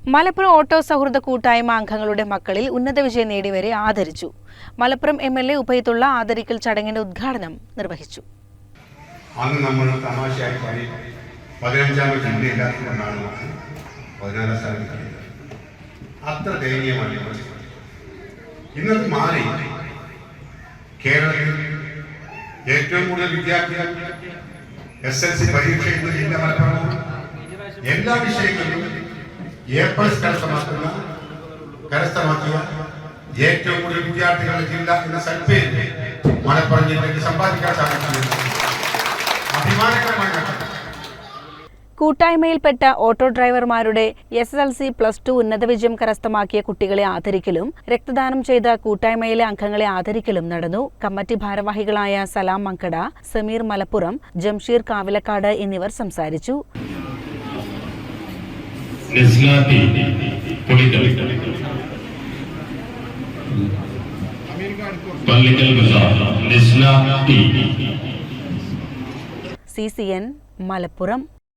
Malappuram auto സൗഹൃദ കൂട്ടായ്മ അംഗങ്ങളുടെ മക്കളിൽ ഉന്നത വിജയം നേടിയവരെ ആദരിച്ചു. മലപ്പുറം എം എൽ എ ഉഭയത്തുള്ള ആദരിക്കൽ ചടങ്ങിന്റെ ഉദ്ഘാടനം നിർവഹിച്ചു. അന്ന് നമ്മൾ തമാശയായി പറയും പതിനഞ്ചാം ജില്ലയില്ലാത്തതുകൊണ്ടാണ് പതിനാലാം സ്ഥാനം അത്ര ദയനീയമാണ് ഇന്നത് മാറി കേരളത്തിൽ ഏറ്റവും കൂടുതൽ വിദ്യാർത്ഥികൾ എസ് എൽ സി പരീക്ഷ എഴുതുന്ന ജില്ല മലപ്പുറമാണ് എല്ലാ വിഷയങ്ങളിലും പ്ലസ് കരസ്ഥമാക്കുന്ന കരസ്ഥമാക്കിയ ഏറ്റവും കൂടുതൽ വിദ്യാർത്ഥികളുടെ ജില്ല എന്ന സൽപ്പേര് മലപ്പുറം ജില്ലയ്ക്ക് സമ്പാദിക്കാൻ സാധിക്കുന്നത് അഭിമാനകരമായ കൂട്ടായ്മയിൽപ്പെട്ട auto ഡ്രൈവർമാരുടെ S S L C plus two ഉന്നത വിജയം കരസ്ഥമാക്കിയ കുട്ടികളെ ആദരിക്കലും രക്തദാനം ചെയ്ത കൂട്ടായ്മയിലെ അംഗങ്ങളെ ആദരിക്കലും നടന്നു. കമ്മിറ്റി ഭാരവാഹികളായ സലാം മങ്കട സമീർ മലപ്പുറം ജംഷീർ കാവിലക്കാട് എന്നിവർ സംസാരിച്ചു. நிஸ்லாத்தி புலிகள். பள்ளிகள் பசார் சிசிஎன் மலப்புரம்.